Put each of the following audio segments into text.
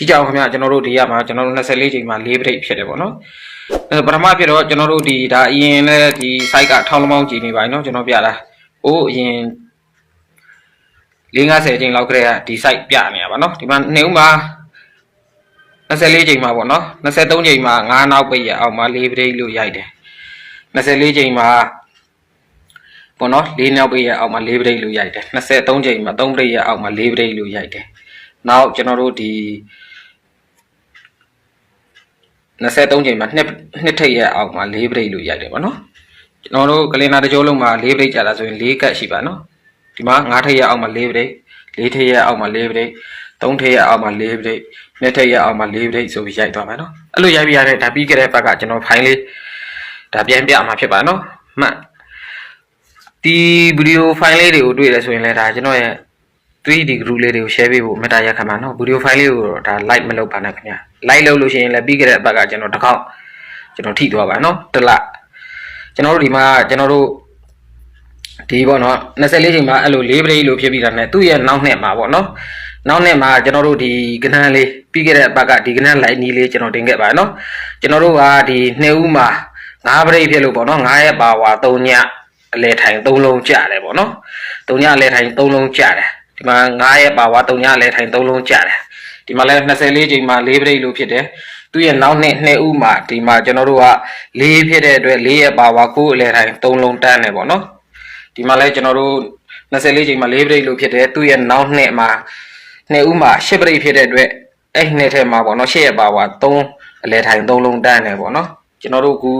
ကြည့်ကြအောင်ခင်ဗျာကျွန်တော်တို့ဒီရမှာကျွန်တော်တို့24ချိန်မှာ၄ပရိတ်ဖြစ်တယ်ပေါ့နော်အဲပထမဖြစ်တော့ကျွန်တော်တို့ဒီဒါအရင်လည်းဒီ site ကထောင်းလမောင်းကြည့်နေပါနော်ကျွန်တော်ပြတာဟိုးအရင်50ချိန်လောက်ကလေးကဒီ site ပြနေရပါနော်ဒီမှာနေဦးမှာ24ချိန်မှာပေါ့နော်23ချိန်မှာ9နောက်ပိတ်ရအောင်မှာ၄ပရိတ်လို့ရိုက်တယ်24ချိန်မှာပေါ့နော်၄နောက်ပိတ်ရအောင်မှာ၄ပရိတ်လို့ရိုက်တယ်23ချိန်မှာ3ပရိတ်ရအောင်မှာ၄ပရိတ်လို့ရိုက်တယ်နောက်ကျွန်တော်တို့ဒီ 23ချိန်မှာနှစ်နှစ်ထိပ်ရဲ့အောက်မှာ၄ပရိတ်လို့ရိုက်တယ်ပေါ့နော်ကျွန်တော်တို့ကလင်နာတစ်ကြောလုံးမှာ၄ပရိတ်ကြာတာဆိုရင်၄ကတ်ရှိပါနော်ဒီမှာ၅ထိပ်ရဲ့အောက်မှာ၄ပရိတ်၄ထိပ်ရဲ့အောက်မှာ၄ပရိတ်၃ထိပ်ရဲ့အောက်မှာ၄ပရိတ်နှစ်ထိပ်ရဲ့အောက်မှာ၄ပရိတ်ဆိုပြီးရိုက်သွားမယ်နော်အဲ့လိုရိုက်ပြရတဲ့ဒါပြီးခဲ့တဲ့ဘက်ကကျွန်တော်ဖိုင်လေးဒါပြန်ပြမှာဖြစ်ပါနော်မှတ်ဒီဗီဒီယိုဖိုင်လေးတွေကိုတွေ့ရဆိုရင်လည်းဒါကျွန်တော်ရဲ့ 3D group လေးတွေကို share ပေးဖို့မေတ္တာရက်ခံပါနော်ဗီဒီယိုဖိုင်လေးကိုတော့ဒါ like မလုပ်ပါနဲ့ခင်ဗျာ like လုပ်လို့ရှိရင်လည်းပြီးခဲ့တဲ့အပတ်ကကျွန်တော်တစ်ခေါက်ကျွန်တော်ထိသွားပါနော်တစ်လကျွန်တော်တို့ဒီမှာကျွန်တော်တို့ဒီပေါ့နော်24ချိန်မှာအဲ့လို၄ပရိတ်လို့ဖြစ်ပြီးတာနဲ့သူ့ရဲ့နောက်နှစ်မှာပေါ့နော်နောက်နှစ်မှာကျွန်တော်တို့ဒီကနန်းလေးပြီးခဲ့တဲ့အပတ်ကဒီကနန်း light နီးလေးကျွန်တော်တင်ခဲ့ပါနော်ကျွန်တော်တို့ကဒီနှစ်ဦးမှာ၅ပရိတ်ဖြစ်လို့ပေါ့နော်၅ရဲ့ပါဝါ၃ညအလဲထိုင်၃လုံးကြတယ်ပေါ့နော်၃ညအလဲထိုင်၃လုံးကြတယ် ဒီမှာ9ရဲ့ပါဝါ3ညလဲထိုင်3လုံးကြတယ်ဒီမှာလဲ24ချိန်မှာ4ပရိတ်လို့ဖြစ်တယ်သူ့ရဲ့နောက်နှစ်နှစ်ဥမှာဒီမှာကျွန်တော်တို့က4ဖြစ်တဲ့အတွက်4ရဲ့ပါဝါ9အလဲထိုင်3လုံးတန်းတယ်ပေါ့နော်ဒီမှာလဲကျွန်တော်တို့24ချိန်မှာ4ပရိတ်လို့ဖြစ်တယ်သူ့ရဲ့နောက်နှစ်မှာနှစ်ဥမှာ10ပရိတ်ဖြစ်တဲ့အတွက်အဲ့နှစ်ထဲမှာပေါ့နော်10ရဲ့ပါဝါ3အလဲထိုင်3လုံးတန်းတယ်ပေါ့နော်ကျွန်တော်တို့ကူ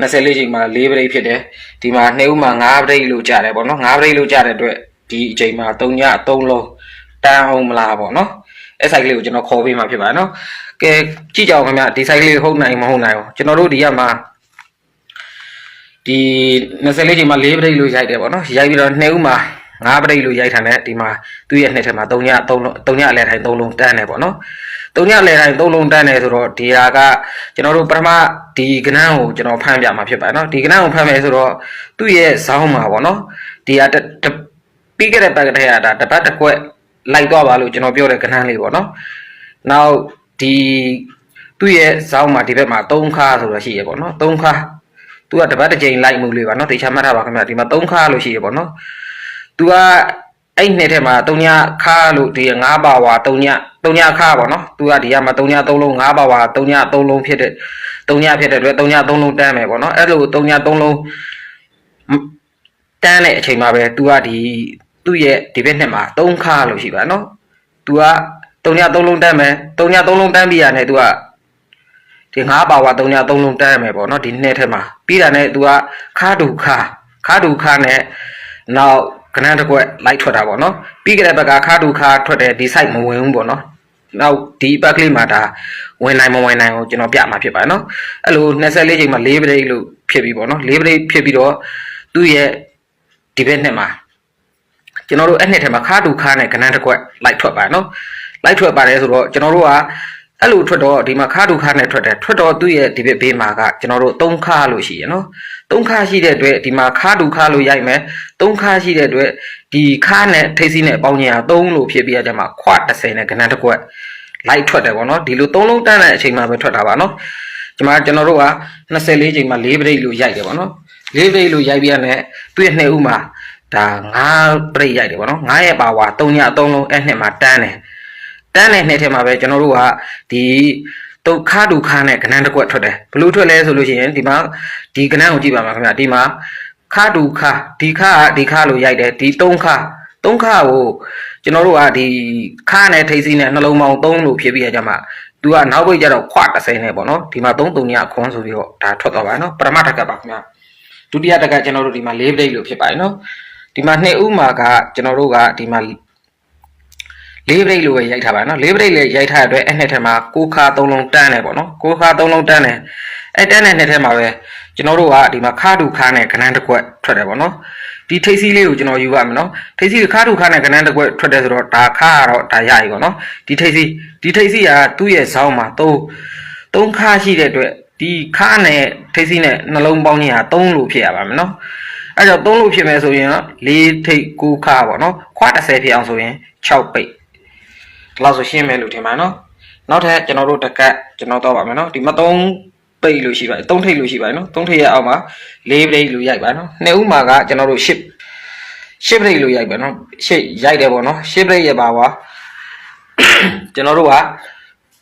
24ချိန်မှာ4ပရိတ်ဖြစ်တယ်ဒီမှာနှစ်ဥမှာ5ပရိတ်လို့ကြတယ်ပေါ့နော်5ပရိတ်လို့ကြတဲ့အတွက် ဒီအချိန်မှာ3ည3လုံးတန်းအောင်မလားပေါ့နော်အဲ့ site လေးကိုကျွန်တော်ခေါ်ပေးမှာဖြစ်ပါနော်ကဲကြည့်ကြအောင်ခင်ဗျဒီ site လေးဟုတ်နိုင်မဟုတ်နိုင်ဘူးကျွန်တော်တို့ဒီကမှာဒီ24ချိန်မှာ4ပရိတ်လို့ရိုက်တယ်ပေါ့နော်ရိုက်ပြီးတော့2ဦးမှာ5ပရိတ်လို့ရိုက်ထားတယ်ဒီမှာသူ့ရဲ့နှစ်ထက်မှာ3ည3လုံး3ညအလဲထိုင်3လုံးတန်းတယ်ပေါ့နော်3ညအလဲထိုင်3လုံးတန်းတယ်ဆိုတော့ဒီဟာကကျွန်တော်တို့ပထမဒီကနန်းကိုကျွန်တော်ဖမ်းပြမှာဖြစ်ပါနော်ဒီကနန်းကိုဖမ်းမယ်ဆိုတော့သူ့ရဲ့ဇောင်းမှာပေါ့နော်ဒီဟာ ပြီးခဲ့တဲ့ဘက်ကတည်းကဒါတပတ်တစ်ကွက်လိုက်သွားပါလို့ကျွန်တော်ပြောတဲ့ကနန်းလေးပေါ့နော်နောက်ဒီသူ့ရဲ့ဇောင်းမှာဒီဘက်မှာ3ခါဆိုတော့ရှိရပေါ့နော်3ခါသူကတပတ်တစ်ကြိမ်လိုက်မှုလေးပါနော်တေချာမှတ်ထားပါခင်ဗျာဒီမှာ3ခါလို့ရှိရပေါ့နော်သူကအဲ့နှစ်ထဲမှာ3ညခါလို့ဒီ9ပါဝါ3ည3ညခါပေါ့နော်သူကဒီကမှာ3ည3လုံး9ပါဝါ3ည3လုံးဖြစ်တဲ့3ညဖြစ်တဲ့အတွက်3ည3လုံးတန်းမယ်ပေါ့နော်အဲ့လို3ည3လုံးတန်းတဲ့အချိန်မှာပဲသူကဒီ သူ့ရဲ့ဒီဘက်နှစ်မှာ3ခါလို့ရှိပါနော်သူက3ည3လုံးတန်းမယ်3ည3လုံးတန်းပြီးရတဲ့သူကဒီ9ပါဝါ3ည3လုံးတန်းမယ်ပေါ့နော်ဒီနှစ်ထဲမှာပြီးတာနဲ့သူကခါတူခါခါတူခါနဲ့နောက်ကနန်းတစ်ခွက်လိုက်ထွက်တာပေါ့နော်ပြီးကြတဲ့ဘက်ကခါတူခါထွက်တယ်ဒီ site မဝင်ဘူးပေါ့နော်နောက်ဒီဘက်ကလေးမှာဒါဝင်နိုင်မဝင်နိုင်ကိုကျွန်တော်ပြမှာဖြစ်ပါနော်အဲ့လို24ချိန်မှာ4ပရိတ်လို့ဖြစ်ပြီပေါ့နော်4ပရိတ်ဖြစ်ပြီးတော့သူ့ရဲ့ဒီဘက်နှစ်မှာ ကျွန်တော်တို့အဲ့နှစ်ထဲမှာခါတူခါနဲ့ကနန်းတစ်ခွက်လိုက်ထွက်ပါနော်လိုက်ထွက်ပါတယ်ဆိုတော့ကျွန်တော်တို့ကအဲ့လိုထွက်တော့ဒီမှာခါတူခါနဲ့ထွက်တယ်ထွက်တော့သူ့ရဲ့ဒီဘက်ဘေးမှာကကျွန်တော်တို့3ခါလို့ရှိရနော်3ခါရှိတဲ့အတွက်ဒီမှာခါတူခါလို့ရိုက်မယ်3ခါရှိတဲ့အတွက်ဒီခါနဲ့ထိပ်စီးနဲ့ပေါင်းညာ3လို့ဖြစ်ပြီးရကြမှာခွ30နဲ့ကနန်းတစ်ခွက်လိုက်ထွက်တယ်ပေါ့နော်ဒီလို3လုံးတန်းတဲ့အချိန်မှာပဲထွက်တာပါနော်ဒီမှာကျွန်တော်တို့က24ချိန်မှာ4ပရိတ်လို့ရိုက်တယ်ပေါ့နော်4ပရိတ်လို့ရိုက်ပြီးရတဲ့သူ့ရဲ့နှစ်ဦးမှာ ဒါ9ပရိတ်ရိုက်တယ်ပေါ့နော်9ရဲ့ပါဝါ3ည3လုံးအဲ့နှစ်မှာတန်းတယ်တန်းတဲ့နှစ်ထဲမှာပဲကျွန်တော်တို့ကဒီဒုက္ခဒုက္ခနဲ့ကဏ္ဍတစ်ခွက်ထွက်တယ်ဘလို့ထွက်လဲဆိုလို့ရှိရင်ဒီမှာဒီကဏ္ဍကိုကြည့်ပါမှာခင်ဗျာဒီမှာခဒုက္ခဒီခကဒီခလို့ရိုက်တယ်ဒီ၃ခ၃ခကိုကျွန်တော်တို့ကဒီခနဲ့ထိပ်စီးနဲ့နှလုံးပေါင်း3လို့ဖြစ်ပြီးရကြမှာသူကနောက်ပိတ်ကျတော့ခွ30နဲ့ပေါ့နော်ဒီမှာ3 3ညခွန်းဆိုပြီးတော့ဒါထွက်သွားပါနော်ပရမတက်ကပါခင်ဗျာဒုတိယတက်ကကျွန်တော်တို့ဒီမှာ၄ပရိတ်လို့ဖြစ်ပါတယ်နော် ဒီမှာနှစ်ဥမှာကကျွန်တော်တို့ကဒီမှာလေးပရိတ်လိုပဲရိုက်ထားပါနော်လေးပရိတ်လေးရိုက်ထားတဲ့အတွက်အဲ့နှစ်ထဲမှာကိုခါသုံးလုံးတန်းတယ်ပေါ့နော်ကိုခါသုံးလုံးတန်းတယ်အဲ့တန်းတဲ့နှစ်ထဲမှာပဲကျွန်တော်တို့ကဒီမှာခါတူခါနဲ့ကနန်းတစ်ခွက်ထွက်တယ်ပေါ့နော်ဒီထိပ်စီးလေးကိုကျွန်တော်ယူပါမယ်နော်ထိပ်စီးခါတူခါနဲ့ကနန်းတစ်ခွက်ထွက်တယ်ဆိုတော့ဒါခါကတော့ဒါရပြီပေါ့နော်ဒီထိပ်စီးဒီထိပ်စီးကသူ့ရဲ့ဇောင်းမှာသုံးသုံးခါရှိတဲ့အတွက်ဒီခါနဲ့ထိပ်စီးနဲ့နှလုံးပေါင်းကြီးဟာ3လို့ဖြစ်ရပါမယ်နော် အဲ့တော့3လို့ဖြစ်မယ်ဆိုရင်၄ထိပ်9ခါပေါ့နော်ခွာ30ဖြစ်အောင်ဆိုရင်6ပိတ်ဒီလောက်ဆိုရှင်းမယ်လို့ထင်ပါနော်နောက်ထပ်ကျွန်တော်တို့တကတ်ကျွန်တော်တော့ပါမယ်နော်ဒီမှာ3ပိတ်လို့ရှိပါတယ်3ထိပ်လို့ရှိပါတယ်နော်3ထိပ်ရဲ့အောက်မှာ4ပိတ်လို့ရိုက်ပါနော်နှစ်ဦးမှာကကျွန်တော်တို့10 10ပိတ်လို့ရိုက်ပါနော်10ရိုက်တယ်ပေါ့နော်10ပိတ်ရဲ့ပါဝါကျွန်တော်တို့က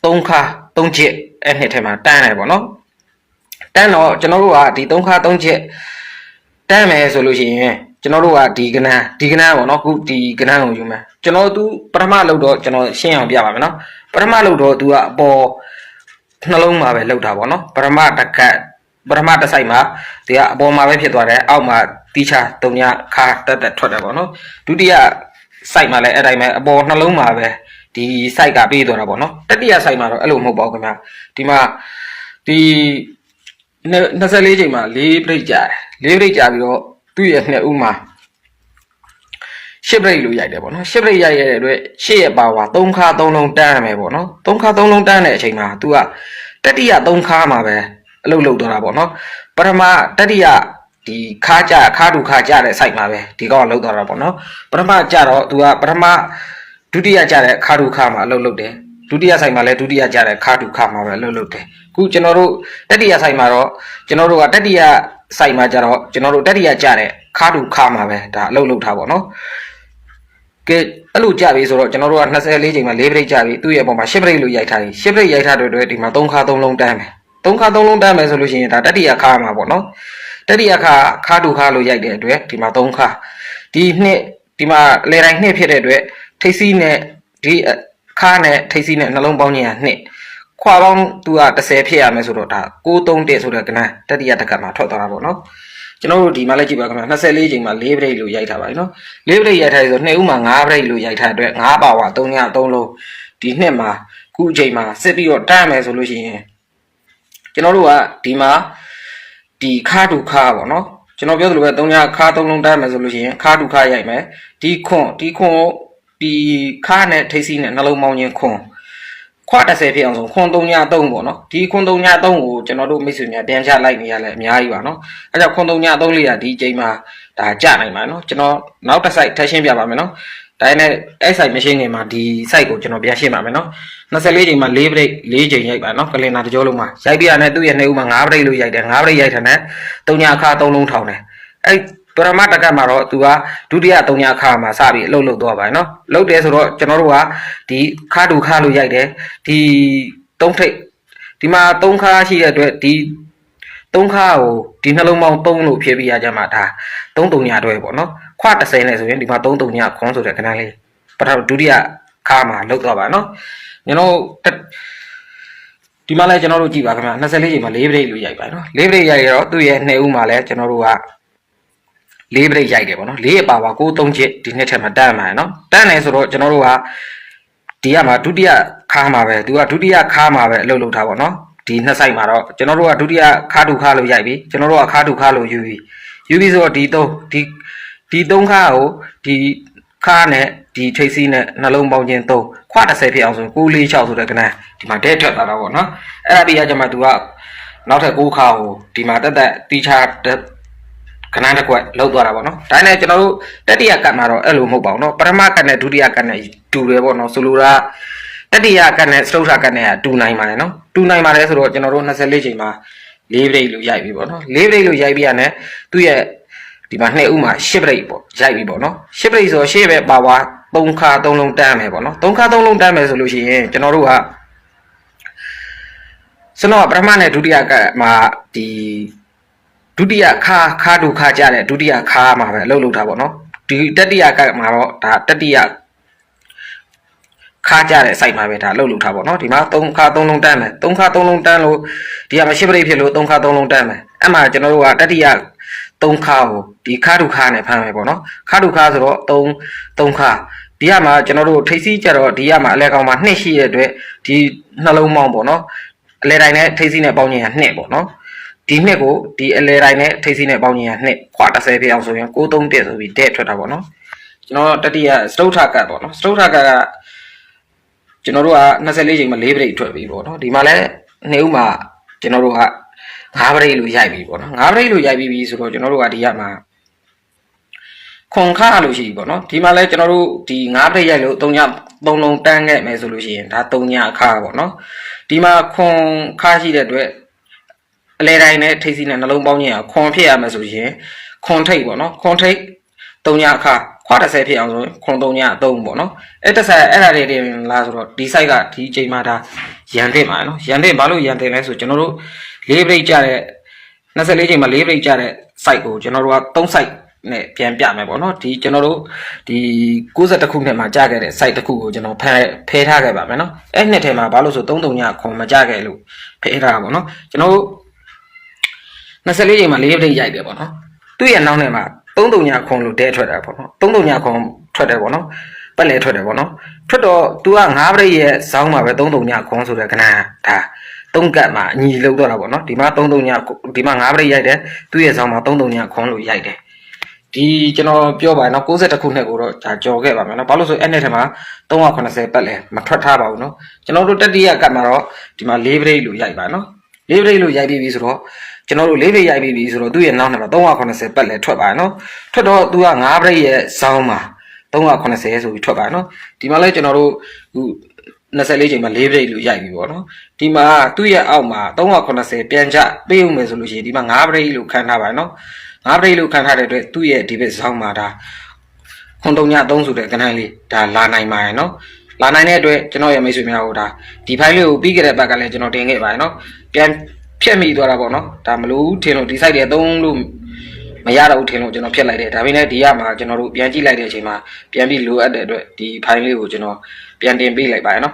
3ခါ3ချက်အဲ့နှစ်ထဲမှာတန်းတယ်ပေါ့နော်တန်းတော့ကျွန်တော်တို့ကဒီ3ခါ3ချက် တန်းမယ်ဆိုလို့ရှိရင်ကျွန်တော်တို့ကဒီကနန်းဒီကနန်းပေါ့နော်ခုဒီကနန်းကိုယူမယ်ကျွန်တော်သူပထမလောက်တော့ကျွန်တော်ရှင်းအောင်ပြပါမယ်နော်ပထမလောက်တော့သူကအပေါ်နှလုံးမှာပဲလောက်တာပေါ့နော်ပထမတစ်ခတ်ပထမတစ်ဆိုင်မှာဒီကအပေါ်မှာပဲဖြစ်သွားတယ်အောက်မှာတီချာတုံညခါတက်တက်ထွက်တယ်ပေါ့နော်ဒုတိယစိုက်မှာလည်းအဲ့တိုင်းပဲအပေါ်နှလုံးမှာပဲဒီစိုက်ကပေးသွားတာပေါ့နော်တတိယစိုက်မှာတော့အဲ့လိုမဟုတ်ပါဘူးခင်ဗျာဒီမှာဒီ24ချိန်မှာ4ပြိတ်ကြာတယ် 4ပြိတ်ကြာပြီးတော့သူ့ရဲ့နှစ်ဦးမှာရှစ်ပြိတ်လို့ရိုက်တယ်ပေါ့နော်ရှစ်ပြိတ်ရိုက်ရတဲ့အတွက်ရှစ်ရဲ့ပါဝါ3ခါ3လုံးတန်းရမယ်ပေါ့နော်3ခါ3လုံးတန်းတဲ့အချိန်မှာ तू ကတတိယ3ခါမှာပဲအလုပ်လုပ်တော့တာပေါ့နော်ပထမတတိယဒီခါကြခါတူခါကြတဲ့ site မှာပဲဒီကောင်ကလုပ်တော့တာပေါ့နော်ပထမကြတော့ तू ကပထမဒုတိယကြတဲ့ခါတူခါမှာအလုပ်လုပ်တယ်ဒုတိယ site မှာလည်းဒုတိယကြတဲ့ခါတူခါမှာပဲအလုပ်လုပ်တယ်ခုကျွန်တော်တို့တတိယ site မှာတော့ကျွန်တော်တို့ကတတိယ site မှာကြတော့ကျွန်တော်တို့တတိယကြတဲ့ခါတူခါမှာပဲဒါအလုပ်လုပ်ထားပေါ့နော်ကဲအဲ့လိုကြပြီဆိုတော့ကျွန်တော်တို့က24ချိန်မှာ4ဘရိတ်ကြပြီသူ့ရဲ့အပေါ်မှာ10ဘရိတ်လို့ရိုက်ထားပြီ10ဘရိတ်ရိုက်ထားတဲ့အတွက်ဒီမှာ3ခါ3လုံးတန်းမယ်3ခါ3လုံးတန်းမယ်ဆိုလို့ရှိရင်ဒါတတိယခါမှာပေါ့နော်တတိယခါခါတူခါလို့ရိုက်တဲ့အတွက်ဒီမှာ3ခါဒီနှစ်ဒီမှာလေတိုင်းနှစ်ဖြစ်တဲ့အတွက်ထိပ်စီးနဲ့ဒီခါနဲ့ထိပ်စီးနဲ့နှလုံးပေါင်းခြင်းကနှစ် ခွာပေါင်းသူက30ဖြစ်ရမယ်ဆိုတော့ဒါ631ဆိုတဲ့ကဏ္ဍတတိယတက္ကမှာထွက်သွားတာပေါ့နော်ကျွန်တော်တို့ဒီမှာလည်းကြည့်ပါခင်ဗျာ24ချိန်မှာ4ဘရိတ်လို့ရိုက်ထားပါတယ်နော်4ဘရိတ်ရိုက်ထားပြီဆိုနှစ်ဦးမှာ5ဘရိတ်လို့ရိုက်ထားတဲ့အတွက်5ပါဝါ3ည3လုံးဒီနှစ်မှာခုအချိန်မှာစစ်ပြီးတော့တန်းမယ်ဆိုလို့ရှိရင်ကျွန်တော်တို့ကဒီမှာဒီခါတူခါပေါ့နော်ကျွန်တော်ပြောသလိုပဲ3ညခါ3လုံးတန်းမယ်ဆိုလို့ရှိရင်ခါတူခါရိုက်မယ်ဒီခွန်ဒီခွန်ဒီခါနဲ့ထိပ်စီးနဲ့နှလုံးပေါင်းခြင်းခွန် ခွ30ဖြစ်အောင်ဆိုခွန်3ည3ပေါ့နော်ဒီခွန်3ည3ကိုကျွန်တော်တို့မိတ်ဆွေများပြန်ချလိုက်နေရလဲအများကြီးပါနော်အဲကြောင့်ခွန်3ည3လေးကဒီအချိန်မှာဒါကြနိုင်ပါနော်ကျွန်တော်နောက်တစ် site ထပ်ရှင်းပြပါမယ်နော်ဒါနဲ့အဲ့ site မရှင်းခင်မှာဒီ site ကိုကျွန်တော်ပြန်ရှင်းပါမယ်နော်24ချိန်မှာ4 break 4ချိန်ရိုက်ပါနော်ကလင်နာတစ်ကြောလုံးမှာရိုက်ပြရတဲ့သူ့ရဲ့နှစ်ဦးမှာ5 break လို့ရိုက်တယ်5 break ရိုက်တယ်နဲ့3ညအခါ3လုံးထောင်တယ်အဲ့ ပရမတ်တကတ်မှာတော့သူကဒုတိယ3ညအခါမှာစပြီးအလုပ်လုပ်သွားပါနော်လုပ်တယ်ဆိုတော့ကျွန်တော်တို့ကဒီခါတူခါလို့ရိုက်တယ်ဒီ3ထိပ်ဒီမှာ3ခါရှိတဲ့အတွက်ဒီ3ခါကိုဒီနှလုံးပေါင်း3လို့ဖြည့်ပြရကြမှာဒါ3တုံညတွဲပေါ့နော်ခွ30နဲ့ဆိုရင်ဒီမှာ3တုံညခွန်းဆိုတဲ့ခဏလေးပထမဒုတိယခါမှာလောက်တော့ပါနော်ကျွန်တော်တက်ဒီမှာလဲကျွန်တော်တို့ကြည့်ပါခင်ဗျာ24ချိန်မှာ4ဘရိတ်လို့ရိုက်ပါနော်4ဘရိတ်ရိုက်ရတော့သူ့ရဲ့နှစ်ဦးမှာလဲကျွန်တော်တို့က 4ဘရိတ်ရိုက်တယ်ပေါ့နော်4ရပါပါ6 3ချက်ဒီနှစ်ထက်မှာတန်းမှာနော်တန်းတယ်ဆိုတော့ကျွန်တော်တို့ကဒီကမှာဒုတိယခါမှာပဲသူကဒုတိယခါမှာပဲအလုပ်လုပ်ထားပါနော်ဒီနှစ်ဆိုင်မှာတော့ကျွန်တော်တို့ကဒုတိယခါတူခါလို့ရိုက်ပြီကျွန်တော်တို့ကခါတူခါလို့ယူပြီယူပြီဆိုတော့ဒီသုံးဒီဒီသုံးခါကိုဒီခါနဲ့ဒီထိပ်စီးနဲ့နှလုံးပေါင်းခြင်းသုံးခွ30ဖြစ်အောင်ဆို9 4 6ဆိုတဲ့ကဏ္ဍဒီမှာဒဲထွက်သွားတာပေါ့နော်အဲ့ဒါပြီးရကြမှာသူကနောက်ထပ်6ခါကိုဒီမှာတက်တက်တီချာ ခဏတစ်ခွက်လောက်သွားတာပေါ့နော်ဒါနဲ့ကျွန်တော်တို့တတိယကတ်မှာတော့အဲ့လိုမဟုတ်ပါဘူးနော်ပထမကတ်နဲ့ဒုတိယကတ်နဲ့တူတယ်ပေါ့နော်ဆိုလိုတာတတိယကတ်နဲ့စတုထကတ်နဲ့ကတူနိုင်ပါတယ်နော်တူနိုင်ပါတယ်ဆိုတော့ကျွန်တော်တို့24ချိန်မှာ၄ဘရိတ်လို့ရိုက်ပြီပေါ့နော်၄ဘရိတ်လို့ရိုက်ပြီးရတယ်သူ့ရဲ့ဒီမှာ2ဥမှာ10ဘရိတ်ပေါ့ရိုက်ပြီပေါ့နော်10ဘရိတ်ဆိုတော့10ပဲပါဝါ3ခါ3လုံးတန်းမယ်ပေါ့နော်3ခါ3လုံးတန်းမယ်ဆိုလို့ရှိရင်ကျွန်တော်တို့ကကျွန်တော်ပထမနဲ့ဒုတိယကတ်မှာဒီ ဒုတိယခါခါဒုခါကြတဲ့ဒုတိယခါမှာပဲအလုပ်လုပ်တာပေါ့နော်ဒီတတိယကမှာတော့ဒါတတိယခါကြတဲ့ site မှာပဲဒါအလုပ်လုပ်ထားပေါ့နော်ဒီမှာ3ခါ3လုံးတန်းမယ်3ခါ3လုံးတန်းလို့ဒီကမှာရှစ်ပရိတ်ဖြစ်လို့3ခါ3လုံးတန်းမယ်အဲ့မှာကျွန်တော်တို့ကတတိယ3ခါကိုဒီခါဒုခါနဲ့ဖမ်းမယ်ပေါ့နော်ခါဒုခါဆိုတော့3 3ခါဒီကမှာကျွန်တော်တို့ထိပ်စီးကြတော့ဒီကမှာအလဲကောင်မှာ2ရှိတဲ့အတွက်ဒီနှလုံးမောင်းပေါ့နော်အလဲတိုင်းနဲ့ထိပ်စီးနဲ့ပေါင်းခြင်းက2ပေါ့နော် ဒီနှစ်ကိုဒီအလဲတိုင်းနဲ့ထိပ်စီးနဲ့ပေါင်းခြင်းက2ခွာ30ပြအောင်ဆိုရင်631ဆိုပြီးတဲ့ထွက်တာပေါ့နော်ကျွန်တော်တတိယစတုထကတ်ပေါ့နော်စတုထကတ်ကကျွန်တော်တို့က24ချိန်မှာ4ပရိတ်ထွက်ပြီပေါ့နော်ဒီမှာလည်းနှစ်ဦးမှာကျွန်တော်တို့က5ပရိတ်လို့ရိုက်ပြီပေါ့နော်5ပရိတ်လို့ရိုက်ပြီးပြီဆိုတော့ကျွန်တော်တို့ကဒီရမှာခွန်ခါလို့ရှိပြီပေါ့နော်ဒီမှာလဲကျွန်တော်တို့ဒီ9ပြည့်ရိုက်လို့3ညသုံးလုံးတန်းခဲ့မယ်ဆိုလို့ရှိရင်ဒါ3ညအခါပေါ့နော်ဒီမှာခွန်ခါရှိတဲ့အတွက် အလဲတိုင်းနဲ့ထိပ်စီးနဲ့နှလုံးပေါင်းခြင်းကခွန်ဖြစ်ရမယ်ဆိုရင်ခွန်ထိပ်ပေါ့နော်ခွန်ထိပ်3ညအခါခွာ30ဖြစ်အောင်ဆိုရင်ခွန်3ညအသုံးပေါ့နော်အဲ့တစ်ဆက်အဲ့ဒါတွေတင်လာဆိုတော့ဒီ site ကဒီအချိန်မှာဒါရန်တင်ပါနော်ရန်တင်ဘာလို့ရန်တင်လဲဆိုကျွန်တော်တို့လေးပရိတ်ကြတဲ့24ချိန်မှာလေးပရိတ်ကြတဲ့ site ကိုကျွန်တော်တို့က3 site နဲ့ပြန်ပြမယ်ပေါ့နော်ဒီကျွန်တော်တို့ဒီ62ခုနှစ်မှာကြာခဲ့တဲ့ site တစ်ခုကိုကျွန်တော်ဖဲဖဲထားခဲ့ပါမယ်နော်အဲ့နှစ်ထဲမှာဘာလို့ဆို33ညခွန်မကြခဲ့လို့ဖဲထားတာပေါ့နော်ကျွန်တော်တို့ 24ချိန်မှာလေးပရိတ်ရိုက်တယ်ပေါ့နော်သူ့ရဲ့နောက်ထဲမှာ33ညခွန်လို့တဲထွက်တာပေါ့နော်33ညခွန်ထွက်တယ်ပေါ့နော်ပတ်လဲထွက်တယ်ပေါ့နော်ထွက်တော့ तू က9ပရိတ်ရဲ့ဇောင်းမှာပဲ33ညခွန်ဆိုတဲ့ခဏဒါသုံးကတ်မှာအညီလောက်တော့တာပေါ့နော်ဒီမှာ33ညဒီမှာ9ပရိတ်ရိုက်တယ်သူ့ရဲ့ဇောင်းမှာ33ညခွန်လို့ရိုက်တယ်ဒီကျွန်တော်ပြောပါနော်62ခုနှစ်ကိုတော့ဒါကြော်ခဲ့ပါမယ်နော်ဘာလို့ဆိုအဲ့နှစ်ထဲမှာ380ပတ်လဲမထွက်ထားပါဘူးနော်ကျွန်တော်တို့တတိယကတ်မှာတော့ဒီမှာ၄ဘရိတ်လို့ရိုက်ပါနော်၄ဘရိတ်လို့ရိုက်ပြီးပြီဆိုတော့ ကျွန်တော်တို့၄ဘရိတ်ရိုက်ပြီးပြီဆိုတော့သူ့ရဲ့နောက်နှစ်မှာ380ပတ်လဲထွက်ပါနော်ထွက်တော့သူက9ဘရိတ်ရဲ့ဇောင်းမှာ380ဆိုပြီးထွက်ပါနော်ဒီမှာလဲကျွန်တော်တို့ဟို24ချိန်မှာ၄ဘရိတ်လို့ရိုက်ပြီပေါ့နော်ဒီမှာသူ့ရဲ့အောက်မှာ380ပြန်ချပေးဦးမယ်ဆိုလို့ရှိရင်ဒီမှာ9ဘရိတ်လို့ခံထားပါနော်ငါးပရိတ်လို့ခံထားတဲ့အတွက်သူ့ရဲ့ဒီဘက်ဇောင်းမှာဒါခွန်တုံည3ဆိုတဲ့ကဏ္ဍလေးဒါလာနိုင်ပါရဲ့နော်လာနိုင်တဲ့အတွက်ကျွန်တော်ရဲ့မိတ်ဆွေများတို့ဒါဒီဖိုင်လေးကိုပြီးခဲ့တဲ့ဘက်ကလည်းကျွန်တော်တင်ခဲ့ပါရဲ့နော်ပြန် ဖြတ်မိသွားတာပေါ့နော်ဒါမလို့ထင်လို့ဒီ site တွေသုံးလို့မရတော့ဘူးထင်လို့ကျွန်တော်ဖြတ်လိုက်တယ်ဒါပေမဲ့ဒီရမှာကျွန်တော်တို့ပြန်ကြည့်လိုက်တဲ့အချိန်မှာပြန်ပြီးလိုအပ်တဲ့အတွက်ဒီဖိုင်လေးကိုကျွန်တော်ပြန်တင်ပေးလိုက်ပါရဲ့နော်